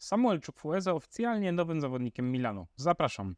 Samuel Chukwueze oficjalnie nowym zawodnikiem Milanu. Zapraszam.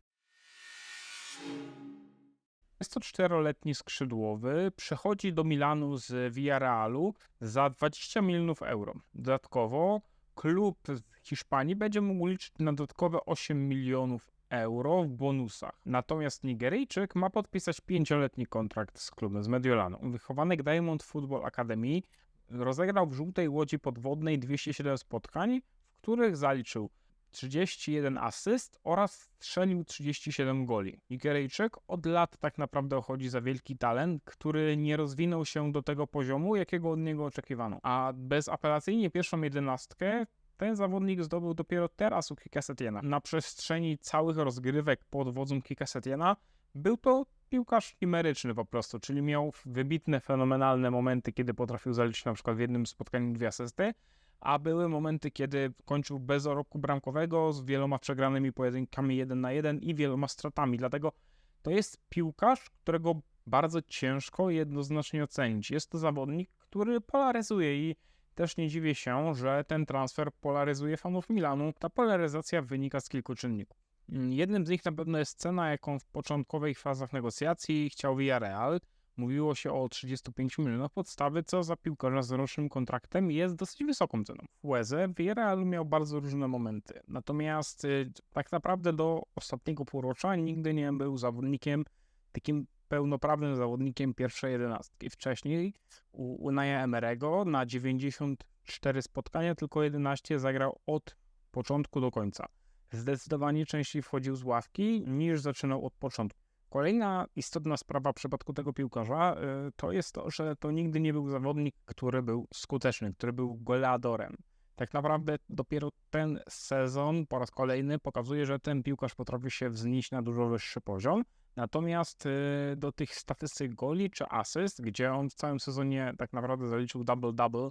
24-letni skrzydłowy przechodzi do Milanu z Villarrealu za 20 milionów euro. Dodatkowo klub z Hiszpanii będzie mógł liczyć na dodatkowe 8 milionów euro w bonusach. Natomiast Nigeryjczyk ma podpisać 5-letni kontrakt z klubem z Mediolanu. Wychowanek Diamond Football Academy rozegrał w żółtej łodzi podwodnej 207 spotkań, których zaliczył 31 asyst oraz strzelił 37 goli. Nigeryjczyk od lat tak naprawdę chodzi za wielki talent, który nie rozwinął się do tego poziomu, jakiego od niego oczekiwano. A bezapelacyjnie pierwszą jedenastkę ten zawodnik zdobył dopiero teraz u Kika Setiena. Na przestrzeni całych rozgrywek pod wodzą Kika Setiena był to piłkarz chimeryczny po prostu, czyli miał wybitne, fenomenalne momenty, kiedy potrafił zaliczyć na przykład w jednym spotkaniu dwie asysty, a były momenty, kiedy kończył bez roku bramkowego, z wieloma przegranymi pojedynkami 1 na 1 i wieloma stratami. Dlatego to jest piłkarz, którego bardzo ciężko jednoznacznie ocenić. Jest to zawodnik, który polaryzuje i też nie dziwię się, że ten transfer polaryzuje fanów Milanu. Ta polaryzacja wynika z kilku czynników. Jednym z nich na pewno jest cena, jaką w początkowych fazach negocjacji chciał Villarreal. Mówiło się o 35 milionach podstawy, co za piłkarza z rocznym kontraktem jest dosyć wysoką ceną. W Villarreal miał bardzo różne momenty, natomiast y, tak naprawdę do ostatniego półrocza nigdy nie był zawodnikiem takim pełnoprawnym zawodnikiem pierwszej jedenastki. Wcześniej u Unaya Emerego na 94 spotkania tylko 11 zagrał od początku do końca. Zdecydowanie częściej wchodził z ławki niż zaczynał od początku. Kolejna istotna sprawa w przypadku tego piłkarza y, to jest to, że to nigdy nie był zawodnik, który był skuteczny, który był goleadorem. Tak naprawdę dopiero ten sezon po raz kolejny pokazuje, że ten piłkarz potrafi się wznieść na dużo wyższy poziom. Natomiast y, do tych statystyk goli czy asyst, gdzie on w całym sezonie tak naprawdę zaliczył double-double,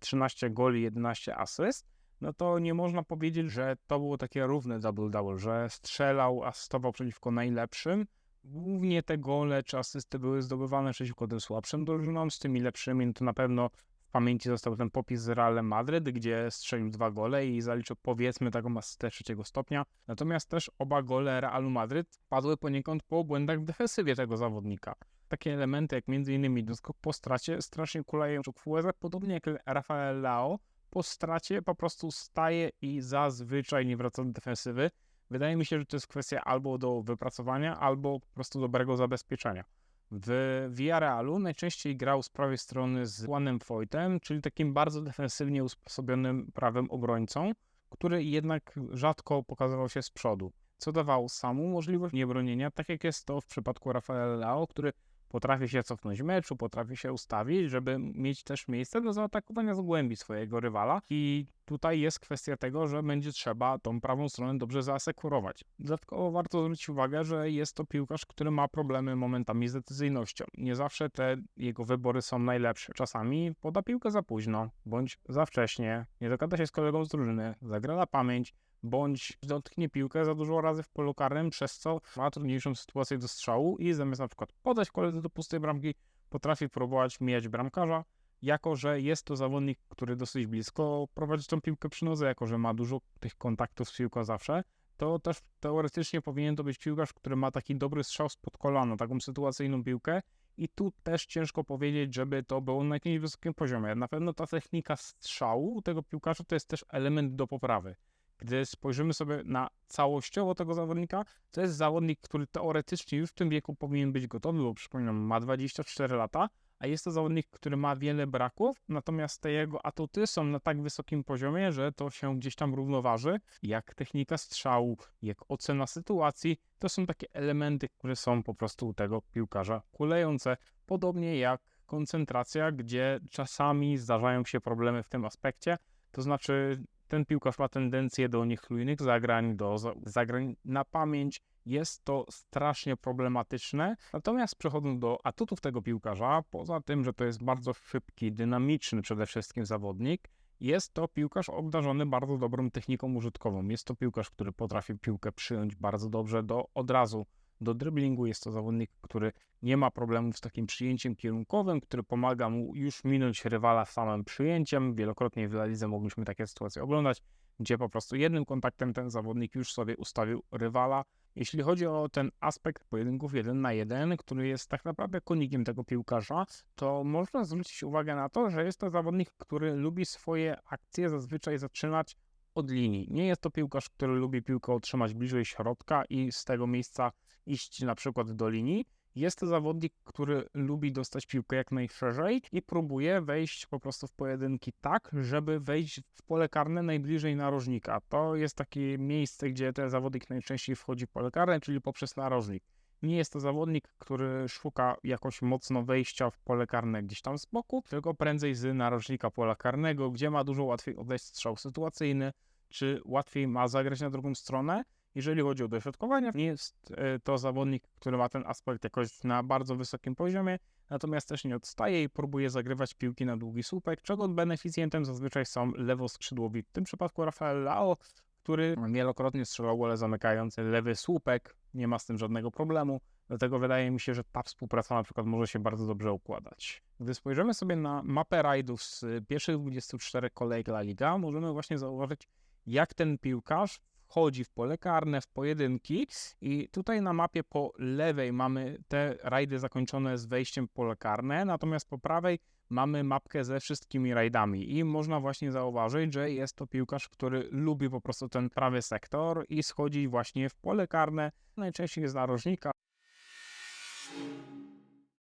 13 y, goli, 11 asyst, no to nie można powiedzieć, że to było takie równe double-double, że strzelał, asystował przeciwko najlepszym, Głównie te gole czy asysty były zdobywane przeciwko tym słabszym drużynom, z tymi lepszymi no to na pewno w pamięci został ten popis z Realem Madryt, gdzie strzelił dwa gole i zaliczył powiedzmy taką asystę trzeciego stopnia. Natomiast też oba gole Realu Madryt padły poniekąd po błędach w defensywie tego zawodnika. Takie elementy jak m.in. doskok po stracie strasznie kuleją Chukwueze, podobnie jak Rafael Lao, po stracie po prostu staje i zazwyczaj nie wraca do defensywy. Wydaje mi się, że to jest kwestia albo do wypracowania, albo po prostu dobrego zabezpieczenia. W Villarrealu najczęściej grał z prawej strony z Juanem Foytem, czyli takim bardzo defensywnie usposobionym prawym obrońcą, który jednak rzadko pokazywał się z przodu, co dawało samu możliwość niebronienia, tak jak jest to w przypadku Rafaela Leao, który potrafi się cofnąć meczu, potrafi się ustawić, żeby mieć też miejsce do zaatakowania z głębi swojego rywala i tutaj jest kwestia tego, że będzie trzeba tą prawą stronę dobrze zaasekurować. Dodatkowo warto zwrócić uwagę, że jest to piłkarz, który ma problemy momentami z decyzyjnością. Nie zawsze te jego wybory są najlepsze. Czasami poda piłkę za późno, bądź za wcześnie, nie dogada się z kolegą z drużyny, zagra na pamięć, bądź dotknie piłkę za dużo razy w polu karnym, przez co ma trudniejszą sytuację do strzału i zamiast na przykład podać koledze do pustej bramki, potrafi próbować mijać bramkarza, jako że jest to zawodnik, który dosyć blisko prowadzi tą piłkę przy nodze, jako że ma dużo tych kontaktów z piłką zawsze, to też teoretycznie powinien to być piłkarz, który ma taki dobry strzał spod kolana, taką sytuacyjną piłkę i tu też ciężko powiedzieć, żeby to było na jakimś wysokim poziomie. Na pewno ta technika strzału tego piłkarza to jest też element do poprawy. Gdy spojrzymy sobie na całościowo tego zawodnika, to jest zawodnik, który teoretycznie już w tym wieku powinien być gotowy, bo przypominam, ma 24 lata, a jest to zawodnik, który ma wiele braków, natomiast te jego atuty są na tak wysokim poziomie, że to się gdzieś tam równoważy, jak technika strzału, jak ocena sytuacji, to są takie elementy, które są po prostu u tego piłkarza kulejące, podobnie jak koncentracja, gdzie czasami zdarzają się problemy w tym aspekcie, to znaczy ten piłkarz ma tendencję do niechlujnych zagrań, do zagrań na pamięć. Jest to strasznie problematyczne. Natomiast przechodząc do atutów tego piłkarza, poza tym, że to jest bardzo szybki, dynamiczny przede wszystkim zawodnik, jest to piłkarz obdarzony bardzo dobrą techniką użytkową. Jest to piłkarz, który potrafi piłkę przyjąć bardzo dobrze do od razu do driblingu. Jest to zawodnik, który nie ma problemów z takim przyjęciem kierunkowym, który pomaga mu już minąć rywala samym przyjęciem. Wielokrotnie w Lidze mogliśmy takie sytuacje oglądać, gdzie po prostu jednym kontaktem ten zawodnik już sobie ustawił rywala. Jeśli chodzi o ten aspekt pojedynków jeden na jeden, który jest tak naprawdę konikiem tego piłkarza, to można zwrócić uwagę na to, że jest to zawodnik, który lubi swoje akcje zazwyczaj zaczynać od linii. Nie jest to piłkarz, który lubi piłkę otrzymać bliżej środka i z tego miejsca iść na przykład do linii. Jest to zawodnik, który lubi dostać piłkę jak najszerzej i próbuje wejść po prostu w pojedynki tak, żeby wejść w pole karne najbliżej narożnika. To jest takie miejsce, gdzie ten zawodnik najczęściej wchodzi w pole karne, czyli poprzez narożnik. Nie jest to zawodnik, który szuka jakoś mocno wejścia w pole karne gdzieś tam z boku, tylko prędzej z narożnika pola karnego, gdzie ma dużo łatwiej odejść strzał sytuacyjny, czy łatwiej ma zagrać na drugą stronę. Jeżeli chodzi o dośrodkowanie, nie jest e, to zawodnik, który ma ten aspekt jakoś na bardzo wysokim poziomie, natomiast też nie odstaje i próbuje zagrywać piłki na długi słupek, czego beneficjentem zazwyczaj są lewoskrzydłowi. W tym przypadku Rafael Lao, który wielokrotnie strzelał gole zamykające lewy słupek, nie ma z tym żadnego problemu. Dlatego wydaje mi się, że ta współpraca na przykład może się bardzo dobrze układać. Gdy spojrzymy sobie na mapę rajdów z pierwszych 24 kolejek La Liga, możemy właśnie zauważyć, jak ten piłkarz wchodzi w pole karne, w pojedynki i tutaj na mapie po lewej mamy te rajdy zakończone z wejściem w pole karne, natomiast po prawej mamy mapkę ze wszystkimi rajdami i można właśnie zauważyć, że jest to piłkarz, który lubi po prostu ten prawy sektor i schodzi właśnie w pole karne, najczęściej z narożnika.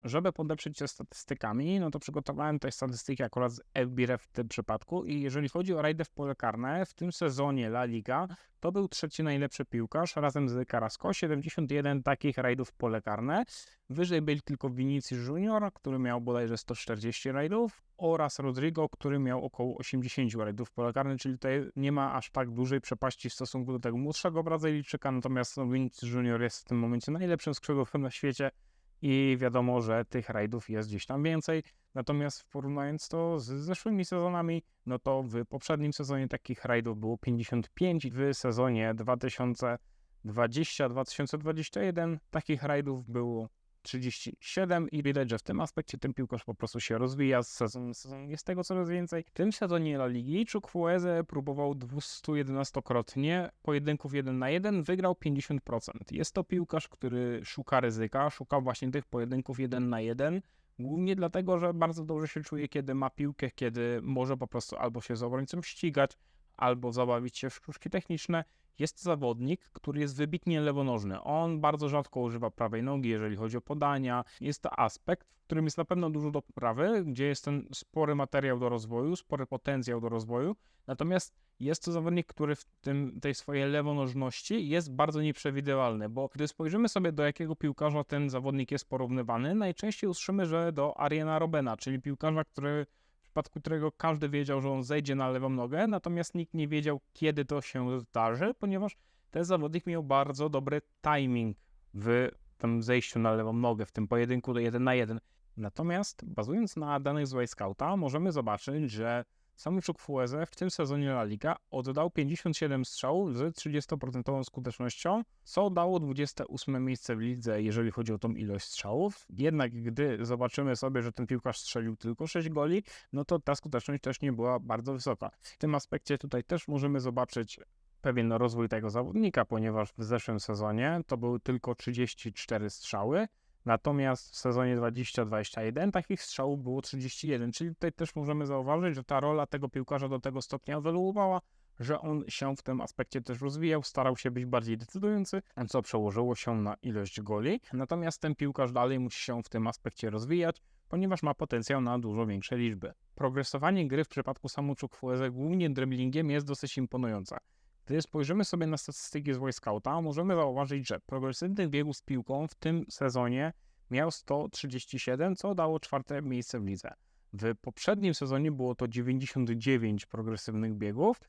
Żeby podeprzeć się statystykami, no to przygotowałem tutaj statystyki akurat z FBREF w tym przypadku i jeżeli chodzi o rajdę w pole karne, w tym sezonie La Liga to był trzeci najlepszy piłkarz razem z Carrasco, 71 takich rajdów w pole karne. Wyżej byli tylko Vinicius Junior, który miał bodajże 140 rajdów oraz Rodrigo, który miał około 80 rajdów w pole karne, czyli tutaj nie ma aż tak dużej przepaści w stosunku do tego młodszego Brazylijczyka, natomiast Vinicius Junior jest w tym momencie najlepszym skrzydłowym na świecie i wiadomo, że tych rajdów jest gdzieś tam więcej. Natomiast porównując to z zeszłymi sezonami, no to w poprzednim sezonie takich rajdów było 55, w sezonie 2020-2021 takich rajdów było 37 i widać, że w tym aspekcie ten piłkarz po prostu się rozwija z sezonu sezon jest tego coraz więcej. W tym sezonie La Ligi Chukwueze próbował 211-krotnie pojedynków 1 na 1, wygrał 50%. Jest to piłkarz, który szuka ryzyka, szuka właśnie tych pojedynków 1 na 1, Głównie dlatego, że bardzo dobrze się czuje, kiedy ma piłkę, kiedy może po prostu albo się z obrońcą ścigać, albo zabawić się w sztuczki techniczne jest to zawodnik, który jest wybitnie lewonożny. On bardzo rzadko używa prawej nogi, jeżeli chodzi o podania. Jest to aspekt, w którym jest na pewno dużo do poprawy, gdzie jest ten spory materiał do rozwoju, spory potencjał do rozwoju. Natomiast jest to zawodnik, który w tym, tej swojej lewonożności jest bardzo nieprzewidywalny, bo gdy spojrzymy sobie do jakiego piłkarza ten zawodnik jest porównywany, najczęściej usłyszymy, że do Ariana Robena, czyli piłkarza, który przypadku którego każdy wiedział, że on zejdzie na lewą nogę, natomiast nikt nie wiedział, kiedy to się zdarzy, ponieważ ten zawodnik miał bardzo dobry timing w tym zejściu na lewą nogę, w tym pojedynku do 1 na 1. Natomiast bazując na danych z Scouta, możemy zobaczyć, że Samuczuk Fueze w tym sezonie La Liga oddał 57 strzałów z 30% skutecznością, co dało 28 miejsce w lidze, jeżeli chodzi o tą ilość strzałów. Jednak gdy zobaczymy sobie, że ten piłkarz strzelił tylko 6 goli, no to ta skuteczność też nie była bardzo wysoka. W tym aspekcie tutaj też możemy zobaczyć pewien rozwój tego zawodnika, ponieważ w zeszłym sezonie to były tylko 34 strzały, Natomiast w sezonie 2021 takich strzałów było 31, czyli tutaj też możemy zauważyć, że ta rola tego piłkarza do tego stopnia ewoluowała, że on się w tym aspekcie też rozwijał, starał się być bardziej decydujący, co przełożyło się na ilość goli. Natomiast ten piłkarz dalej musi się w tym aspekcie rozwijać, ponieważ ma potencjał na dużo większe liczby. Progresowanie gry w przypadku Samuczuk Fueze głównie driblingiem jest dosyć imponujące. Gdy spojrzymy sobie na statystyki z Wyscouta, możemy zauważyć, że progresywnych biegów z piłką w tym sezonie miał 137, co dało czwarte miejsce w lidze. W poprzednim sezonie było to 99 progresywnych biegów,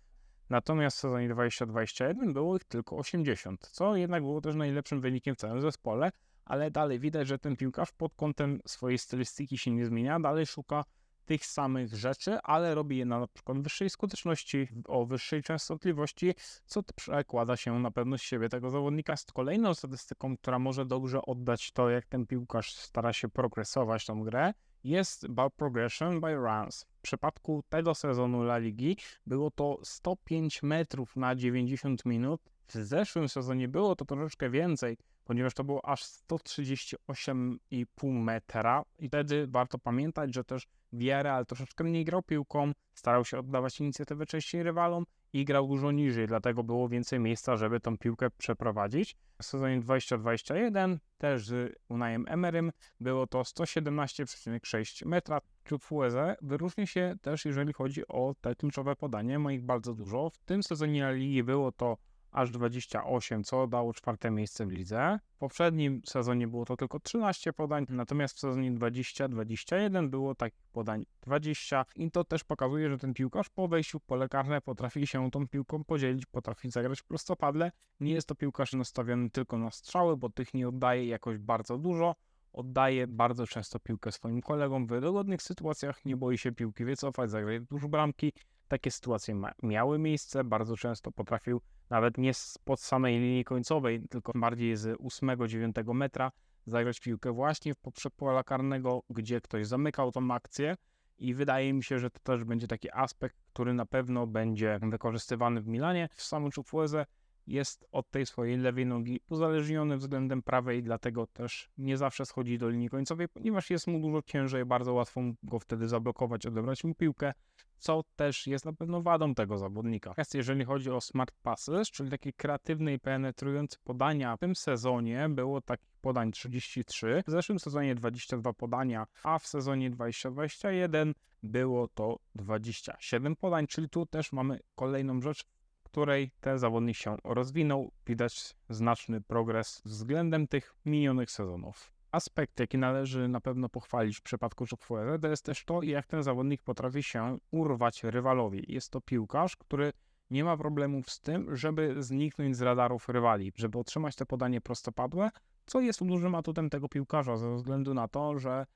natomiast w sezonie 2021 było ich tylko 80, co jednak było też najlepszym wynikiem w całym zespole, ale dalej widać, że ten piłkarz pod kątem swojej stylistyki się nie zmienia, dalej szuka tych samych rzeczy, ale robi je na przykład wyższej skuteczności, o wyższej częstotliwości, co przekłada się na pewność siebie tego zawodnika. Z kolejną statystyką, która może dobrze oddać to, jak ten piłkarz stara się progresować tą grę, jest ball progression by runs. W przypadku tego sezonu La Ligi było to 105 metrów na 90 minut. W zeszłym sezonie było to troszeczkę więcej, ponieważ to było aż 138,5 metra i wtedy warto pamiętać, że też Villarreal troszeczkę mniej grał piłką, starał się oddawać inicjatywę częściej rywalom i grał dużo niżej, dlatego było więcej miejsca, żeby tą piłkę przeprowadzić. W sezonie 2021 też z Unajem Emerym było to 117,6 metra. Chukwueze wyróżnia się też, jeżeli chodzi o te kluczowe podanie, ma ich bardzo dużo. W tym sezonie Ligi było to aż 28, co dało czwarte miejsce w lidze. W poprzednim sezonie było to tylko 13 podań, natomiast w sezonie 20-21 było takich podań 20 i to też pokazuje, że ten piłkarz po wejściu w pole karne potrafi się tą piłką podzielić, potrafi zagrać prostopadle. Nie jest to piłkarz nastawiony tylko na strzały, bo tych nie oddaje jakoś bardzo dużo. Oddaje bardzo często piłkę swoim kolegom w dogodnych sytuacjach, nie boi się piłki wycofać, zagrać dużo bramki. Takie sytuacje miały miejsce, bardzo często potrafił nawet nie spod samej linii końcowej, tylko bardziej z 8-9 metra zagrać piłkę właśnie w poprzek pola karnego, gdzie ktoś zamykał tą akcję i wydaje mi się, że to też będzie taki aspekt, który na pewno będzie wykorzystywany w Milanie. W samym Chukwueze jest od tej swojej lewej nogi uzależniony względem prawej, dlatego też nie zawsze schodzi do linii końcowej, ponieważ jest mu dużo ciężej, bardzo łatwo go wtedy zablokować, odebrać mu piłkę, co też jest na pewno wadą tego zawodnika. Natomiast jeżeli chodzi o smart passes, czyli takie kreatywne i penetrujące podania, w tym sezonie było takich podań 33, w zeszłym sezonie 22 podania, a w sezonie 2021 było to 27 podań, czyli tu też mamy kolejną rzecz, której ten zawodnik się rozwinął. Widać znaczny progres względem tych minionych sezonów. Aspekt, jaki należy na pewno pochwalić w przypadku Chukwueze, to jest też to, jak ten zawodnik potrafi się urwać rywalowi. Jest to piłkarz, który nie ma problemów z tym, żeby zniknąć z radarów rywali, żeby otrzymać te podanie prostopadłe, co jest dużym atutem tego piłkarza, ze względu na to, że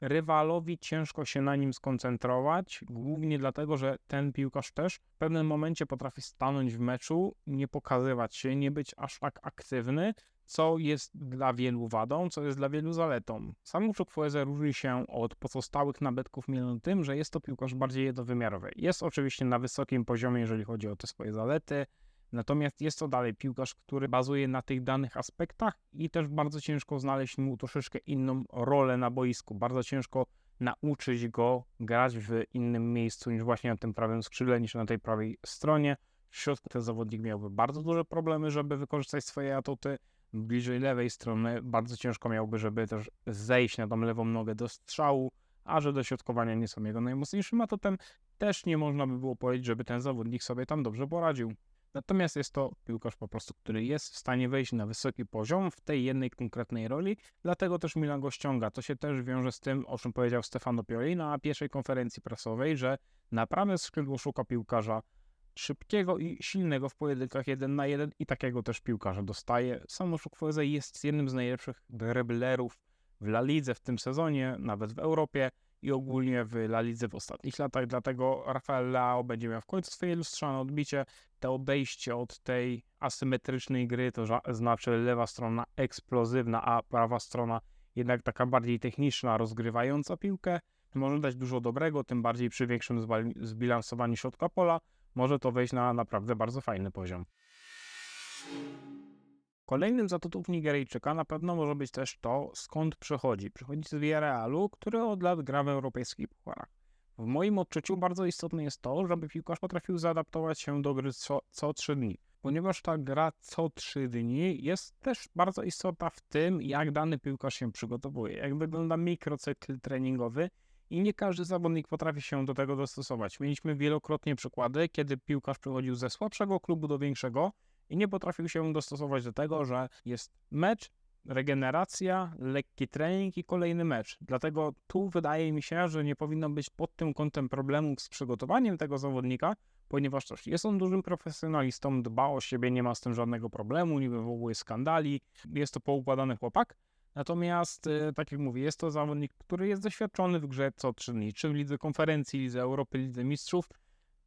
rywalowi ciężko się na nim skoncentrować, głównie dlatego, że ten piłkarz też w pewnym momencie potrafi stanąć w meczu, nie pokazywać się, nie być aż tak aktywny, co jest dla wielu wadą, co jest dla wielu zaletą. Sam Chukwueze różni się od pozostałych nabytków Milanu tym, że jest to piłkarz bardziej jednowymiarowy. Jest oczywiście na wysokim poziomie, jeżeli chodzi o te swoje zalety, Natomiast jest to dalej piłkarz, który bazuje na tych danych aspektach i też bardzo ciężko znaleźć mu troszeczkę inną rolę na boisku. Bardzo ciężko nauczyć go grać w innym miejscu niż właśnie na tym prawym skrzydle, niż na tej prawej stronie. W środku ten zawodnik miałby bardzo duże problemy, żeby wykorzystać swoje atuty. Bliżej lewej strony bardzo ciężko miałby, żeby też zejść na tą lewą nogę do strzału, a że dośrodkowania nie są jego najmocniejszym atutem, też nie można by było powiedzieć, żeby ten zawodnik sobie tam dobrze poradził. Natomiast jest to piłkarz po prostu, który jest w stanie wejść na wysoki poziom w tej jednej konkretnej roli, dlatego też Milan go ściąga. To się też wiąże z tym, o czym powiedział Stefano Pioli na pierwszej konferencji prasowej, że naprawdę skrzydło szuka piłkarza szybkiego i silnego w pojedynkach jeden na jeden i takiego też piłkarza dostaje. Samo Chukwueze jest jednym z najlepszych driblerów w La Lidze w tym sezonie, nawet w Europie i ogólnie w La Lidze w ostatnich latach, dlatego Rafael Leao będzie miał w końcu swoje lustrzane odbicie. To odejście od tej asymetrycznej gry, to znaczy lewa strona eksplozywna, a prawa strona jednak taka bardziej techniczna, rozgrywająca piłkę, może dać dużo dobrego, tym bardziej przy większym zbilansowaniu środka pola, może to wejść na naprawdę bardzo fajny poziom. Kolejnym z atutów Nigeryjczyka na pewno może być też to, skąd przychodzi. Przychodzi z Villarrealu, który od lat gra w europejskich pucharach. W moim odczuciu bardzo istotne jest to, żeby piłkarz potrafił zaadaptować się do gry co, co 3 dni, ponieważ ta gra co 3 dni jest też bardzo istotna w tym, jak dany piłkarz się przygotowuje, jak wygląda mikrocykl treningowy i nie każdy zawodnik potrafi się do tego dostosować. Mieliśmy wielokrotnie przykłady, kiedy piłkarz przychodził ze słabszego klubu do większego i nie potrafił się dostosować do tego, że jest mecz, regeneracja, lekki trening i kolejny mecz. Dlatego tu wydaje mi się, że nie powinno być pod tym kątem problemów z przygotowaniem tego zawodnika, ponieważ też jest on dużym profesjonalistą, dba o siebie, nie ma z tym żadnego problemu, nie wywołuje skandali, jest to poukładany chłopak. Natomiast, e, tak jak mówię, jest to zawodnik, który jest doświadczony w grze co trzy dni, czy w Lidze Konferencji, Lidze Europy, Lidze Mistrzów.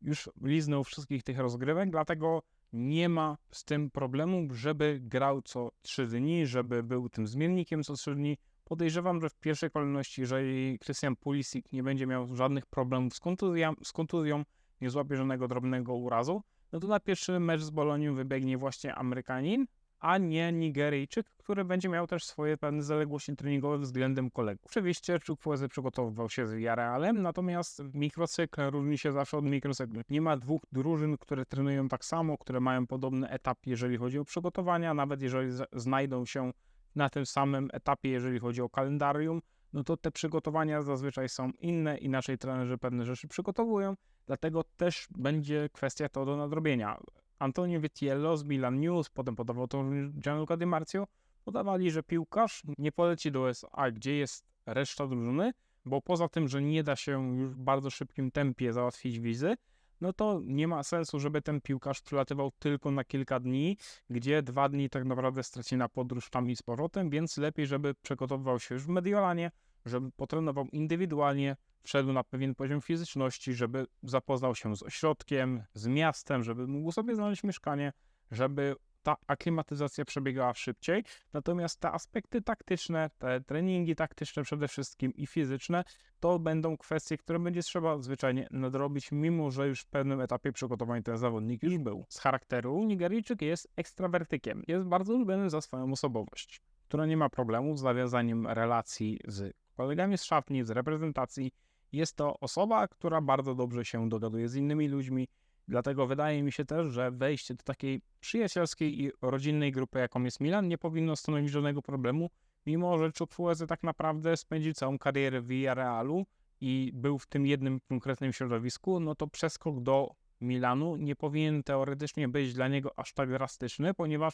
Już liznął wszystkich tych rozgrywek, dlatego nie ma z tym problemu, żeby grał co 3 dni, żeby był tym zmiennikiem co 3 dni, Podejrzewam, że w pierwszej kolejności, jeżeli Christian Pulisic nie będzie miał żadnych problemów z kontuzją, z kontuzją nie złapie żadnego drobnego urazu, no to na pierwszy mecz z Bolonią wybiegnie właśnie Amerykanin, a nie Nigeryjczyk, który będzie miał też swoje pewne zaległości treningowe względem kolegów. Oczywiście Chukwueze przygotowywał się z Villarrealem, natomiast mikrocykl różni się zawsze od mikrocyklu. Nie ma dwóch drużyn, które trenują tak samo, które mają podobny etap, jeżeli chodzi o przygotowania, nawet jeżeli znajdą się na tym samym etapie, jeżeli chodzi o kalendarium, no to te przygotowania zazwyczaj są inne, inaczej trenerzy pewne rzeczy przygotowują, dlatego też będzie kwestia to do nadrobienia. Antonio Vitiello z Milan News, potem podawał to Gianluca Di Marzio, podawali, że piłkarz nie poleci do USA, gdzie jest reszta drużyny, bo poza tym, że nie da się już w bardzo szybkim tempie załatwić wizy, no to nie ma sensu, żeby ten piłkarz przylatywał tylko na kilka dni, gdzie dwa dni tak naprawdę straci na podróż tam i z powrotem, więc lepiej, żeby przygotowywał się już w Mediolanie, żeby potrenował indywidualnie, wszedł na pewien poziom fizyczności, żeby zapoznał się z ośrodkiem, z miastem, żeby mógł sobie znaleźć mieszkanie, żeby ta aklimatyzacja przebiegała szybciej, natomiast te aspekty taktyczne, te treningi taktyczne przede wszystkim i fizyczne, to będą kwestie, które będzie trzeba zwyczajnie nadrobić, mimo że już w pewnym etapie przygotowań ten zawodnik już był. Z charakteru Nigeryjczyk jest ekstrawertykiem, jest bardzo lubiany za swoją osobowość, która nie ma problemu z nawiązaniem relacji z kolegami z szatni, z reprezentacji. Jest to osoba, która bardzo dobrze się dogaduje z innymi ludźmi, Dlatego wydaje mi się też, że wejście do takiej przyjacielskiej i rodzinnej grupy, jaką jest Milan, nie powinno stanowić żadnego problemu, mimo że Chukwueze tak naprawdę spędził całą karierę w Villarrealu i był w tym jednym konkretnym środowisku, no to przeskok do Milanu nie powinien teoretycznie być dla niego aż tak drastyczny, ponieważ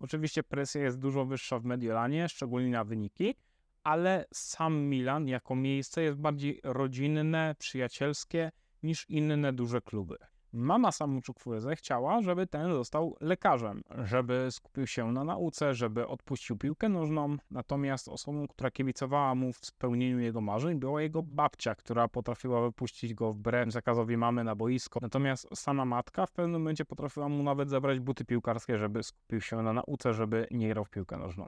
oczywiście presja jest dużo wyższa w Mediolanie, szczególnie na wyniki, ale sam Milan jako miejsce jest bardziej rodzinne, przyjacielskie niż inne duże kluby. Mama samu Chukwueze chciała, żeby ten został lekarzem, żeby skupił się na nauce, żeby odpuścił piłkę nożną, natomiast osobą, która kibicowała mu w spełnieniu jego marzeń, była jego babcia, która potrafiła wypuścić go wbrew zakazowi mamy na boisko. Natomiast sama matka w pewnym momencie potrafiła mu nawet zabrać buty piłkarskie, żeby skupił się na nauce, żeby nie grał w piłkę nożną.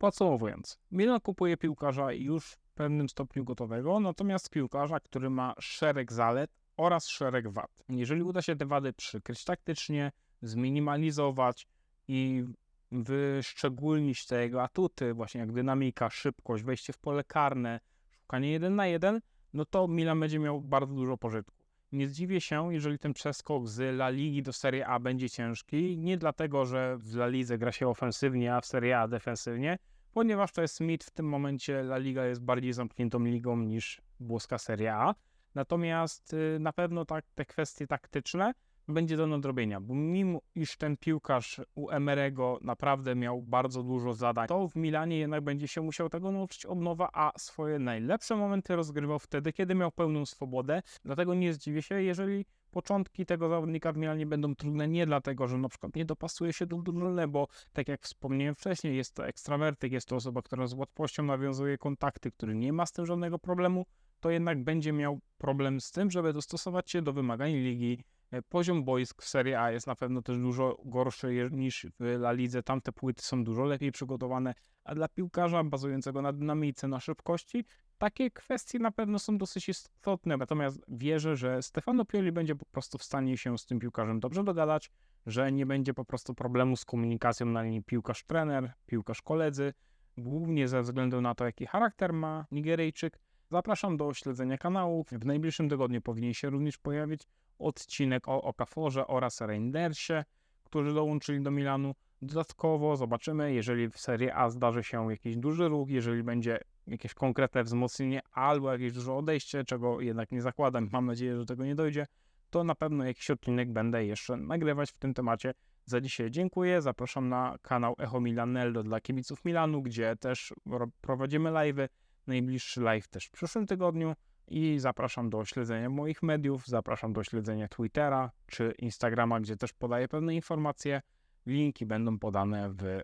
Podsumowując, Milan kupuje piłkarza już pewnym stopniu gotowego, natomiast piłkarza, który ma szereg zalet oraz szereg wad. Jeżeli uda się te wady przykryć taktycznie, zminimalizować i wyszczególnić te jego atuty, właśnie jak dynamika, szybkość, wejście w pole karne, szukanie jeden na jeden, no to Milan będzie miał bardzo dużo pożytku. Nie zdziwię się, jeżeli ten przeskok z La Ligi do Serie A będzie ciężki, nie dlatego, że w La Lidze gra się ofensywnie, a w Serie A defensywnie, ponieważ to jest mit, w tym momencie La Liga jest bardziej zamkniętą ligą niż włoska Serie A. Natomiast y, na pewno tak, te kwestie taktyczne będzie do nadrobienia, bo mimo iż ten piłkarz u Emerego naprawdę miał bardzo dużo zadań, to w Milanie jednak będzie się musiał tego nauczyć od nowa, a swoje najlepsze momenty rozgrywał wtedy, kiedy miał pełną swobodę. Dlatego nie zdziwię się, jeżeli początki tego zawodnika w Milanie będą trudne nie dlatego, że na przykład nie dopasuje się do drużyny, bo tak jak wspomniałem wcześniej, jest to ekstrawertyk, jest to osoba, która z łatwością nawiązuje kontakty, który nie ma z tym żadnego problemu, to jednak będzie miał problem z tym, żeby dostosować się do wymagań ligi. E, poziom boisk w Serie A jest na pewno też dużo gorszy niż w La Lidze. Tamte płyty są dużo lepiej przygotowane, a dla piłkarza bazującego na dynamice, na szybkości, takie kwestie na pewno są dosyć istotne, natomiast wierzę, że Stefano Pioli będzie po prostu w stanie się z tym piłkarzem dobrze dogadać, że nie będzie po prostu problemu z komunikacją na linii piłkarz-trener, piłkarz-koledzy, głównie ze względu na to, jaki charakter ma Nigeryjczyk. Zapraszam do śledzenia kanału. W najbliższym tygodniu powinien się również pojawić odcinek o Okaforze oraz Reindersie, którzy dołączyli do Milanu. Dodatkowo zobaczymy, jeżeli w Serie A zdarzy się jakiś duży ruch, jeżeli będzie jakieś konkretne wzmocnienie albo jakieś duże odejście, czego jednak nie zakładam, mam nadzieję, że do tego nie dojdzie, to na pewno jakiś odcinek będę jeszcze nagrywać w tym temacie. Za dzisiaj dziękuję, zapraszam na kanał Echo Milanello dla kibiców Milanu, gdzie też prowadzimy live'y, najbliższy live też w przyszłym tygodniu i zapraszam do śledzenia moich mediów, zapraszam do śledzenia Twittera czy Instagrama, gdzie też podaję pewne informacje. Linki będą podane w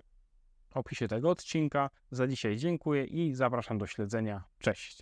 opisie tego odcinka. Za dzisiaj dziękuję i zapraszam do śledzenia. Cześć.